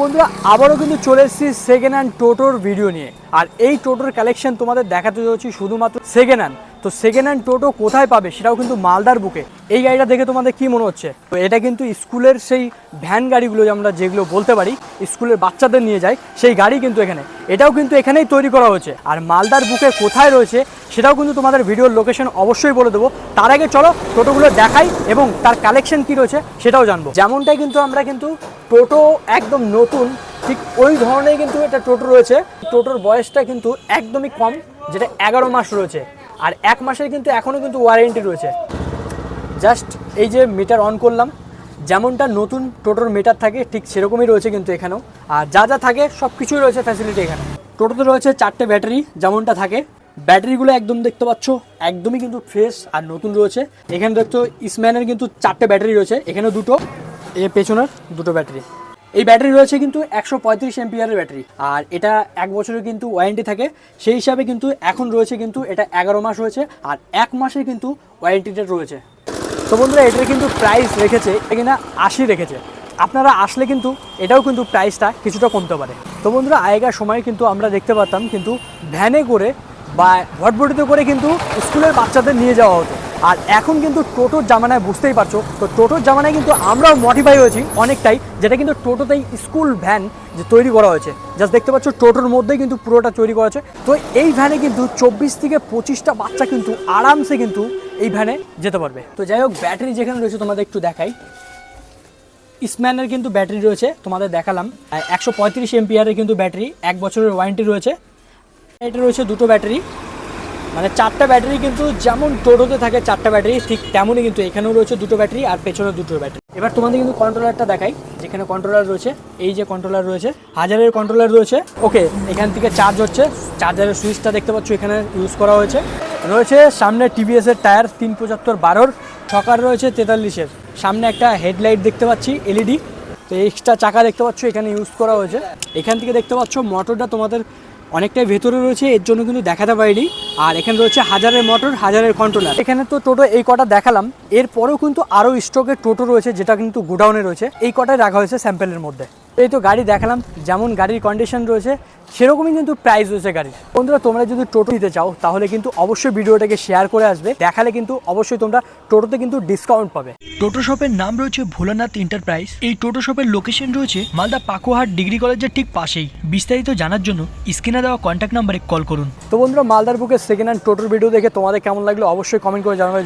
বন্ধুরা, আবারও কিন্তু চলে এসেছি সেকেন্ড হ্যান্ড টোটোর ভিডিও নিয়ে। আর এই টোটোর কালেকশন তোমাদের দেখাতে চলেছি শুধুমাত্র সেকেন্ড হ্যান্ড তো সেকেন্ড হ্যান্ড টোটো কোথায় পাবে সেটাও কিন্তু মালদার বুকে। এই গাড়িটা দেখে তোমাদের কি মনে হচ্ছে? তো এটা কিন্তু স্কুলের সেই ভ্যান গাড়িগুলো আমরা যেগুলো বলতে পারি, স্কুলের বাচ্চাদের নিয়ে যায়, সেই গাড়ি কিন্তু এখানে। এটাও কিন্তু এখানেই তৈরি করা হয়েছে। আর মালদার বুকে কোথায় রয়েছে, সেটাও কিন্তু তোমাদের ভিডিওর লোকেশন অবশ্যই বলে দেবো। তার আগে চলো টোটোগুলো দেখাই এবং তার কালেকশন কি রয়েছে সেটাও জানব। যেমনটাই কিন্তু আমরা কিন্তু টোটো একদম নতুন, ঠিক ওই ধরনের কিন্তু এটা টোটো রয়েছে। টোটোর বয়সটা কিন্তু একদমই কম, যেটা এগারো মাস রয়েছে। আর এক মাসের কিন্তু এখনও কিন্তু ওয়ারেন্টি রয়েছে। জাস্ট এই যে মিটার অন করলাম, যেমনটা নতুন টোটোর মিটার থাকে, ঠিক সেরকমই রয়েছে কিন্তু এখানেও। আর যা যা থাকে সব কিছুই রয়েছে ফ্যাসিলিটি এখানে। টোটোতে রয়েছে চারটে ব্যাটারি যেমনটা থাকে। ব্যাটারিগুলো একদম দেখতে পাচ্ছ, একদমই কিন্তু ফ্রেশ আর নতুন রয়েছে। এখানে দেখছ ইসম্যানের কিন্তু চারটে ব্যাটারি রয়েছে, এখানেও দুটো, এ পেছনের দুটো ব্যাটারি এই ব্যাটারি রয়েছে কিন্তু একশো পঁয়ত্রিশ এমপিআরের ব্যাটারি। আর এটা এক বছরের কিন্তু ওয়ারেন্টি থাকে। সেই হিসাবে কিন্তু এখন রয়েছে কিন্তু এটা এগারো মাস হয়েছে আর এক মাসে কিন্তু ওয়ারেন্টিটা রয়েছে। তো বন্ধুরা, এটার কিন্তু প্রাইস রেখেছে, এটা কিনা আশি রেখেছে। আপনারা আসলে কিন্তু এটাও কিন্তু প্রাইসটা কিছুটা কমতে পারে। তো বন্ধুরা, আগেকার সময় কিন্তু আমরা দেখতে পারতাম কিন্তু ভ্যানে করে বা ভটভটিতে করে কিন্তু স্কুলের বাচ্চাদের নিয়ে যাওয়া হতো। আর এখন কিন্তু টোটোর জামানায় বুঝতেই পারছ, তো টোটোর জামানায় কিন্তু আমরাও মডিফাই হয়েছি অনেকটাই, যেটা কিন্তু টোটোতেই স্কুল ভ্যান যে তৈরি করা হয়েছে। জাস্ট দেখতে পাচ্ছ টোটোর মধ্যেই কিন্তু পুরোটা তৈরি করা হয়েছে। তো এই ভ্যানে কিন্তু চব্বিশ থেকে পঁচিশটা বাচ্চা কিন্তু আরামসে কিন্তু এই ভ্যানে যেতে পারবে। তো যাই হোক ব্যাটারি যেখানে রয়েছে তোমাদের একটু দেখাই। ইসম্যানের কিন্তু ব্যাটারি রয়েছে, তোমাদের দেখালাম। একশো পঁয়ত্রিশ এমপিআরের কিন্তু ব্যাটারি এক বছরের ওয়ারেন্টি রয়েছে। এটা রয়েছে দুটো ব্যাটারি মানে চারটা ব্যাটারি কিন্তু যেমন টোটোতে থাকে চারটা ব্যাটারি, ঠিক তেমনই কিন্তু এখানেও রয়েছে দুটো ব্যাটারি আর পেছনে দুটো ব্যাটারি। এবার তোমাদের কিন্তু কন্ট্রোলারটা দেখাই, যেখানে কন্ট্রোলার রয়েছে, এই যে কন্ট্রোলার রয়েছে, হাজারের কন্ট্রোলার রয়েছে। ওকে এখান থেকে চার্জ হচ্ছে চার্জারের সুইচটা দেখতে পাচ্ছ, এখানে ইউজ করা হয়েছে। রয়েছে সামনে টিভিএস এর টায়ার তিন পঁচাত্তর বারোর ছকার রয়েছে তেতাল্লিশের। সামনে একটা হেডলাইট দেখতে পাচ্ছি এলইডি তো এক্সট্রা চাকা দেখতে পাচ্ছ, এখানে ইউজ করা হয়েছে। এখান থেকে দেখতে পাচ্ছ মোটরটা তোমাদের অনেকটাই ভেতরে রয়েছে, এর জন্য কিন্তু দেখাতে পারিনি। আর এখানে রয়েছে হাজারের মোটর, হাজারের কন্ট্রোলার এখানে তো টোটো এই কটা দেখালাম। এরপরেও কিন্তু আরও স্টকের টোটো রয়েছে, যেটা কিন্তু গোডাউনে রয়েছে। এই কটাই রাখা হয়েছে স্যাম্পেলের মধ্যে। এই তো গাড়ি দেখালাম যেমন গাড়ির কন্ডিশন রয়েছে সেরকমই কিন্তু প্রাইস রয়েছে গাড়ির। বন্ধুরা তোমরা যদি টোটো নিতে চাও তাহলে কিন্তু অবশ্যই ভিডিওটাকে শেয়ার করে আসবে। দেখালে কিন্তু অবশ্যই তোমরা টোটোতে কিন্তু ডিসকাউন্ট পাবে। টোটো শপের নাম রয়েছে ভোলানাথ এন্টারপ্রাইজ এই টোটো শপের লোকেশন রয়েছে মালদা পাকুহাট ডিগ্রি কলেজের ঠিক পাশেই। বিস্তারিত জানার জন্য স্ক্রিনে দেওয়া কন্ট্যাক্ট নাম্বারে কল করুন। তো বন্ধুরা মালদার বুকে সেকেন্ড হ্যান্ড টোটোর ভিডিও দেখে তোমাদের কেমন লাগল অবশ্যই কমেন্ট করে জানাবে।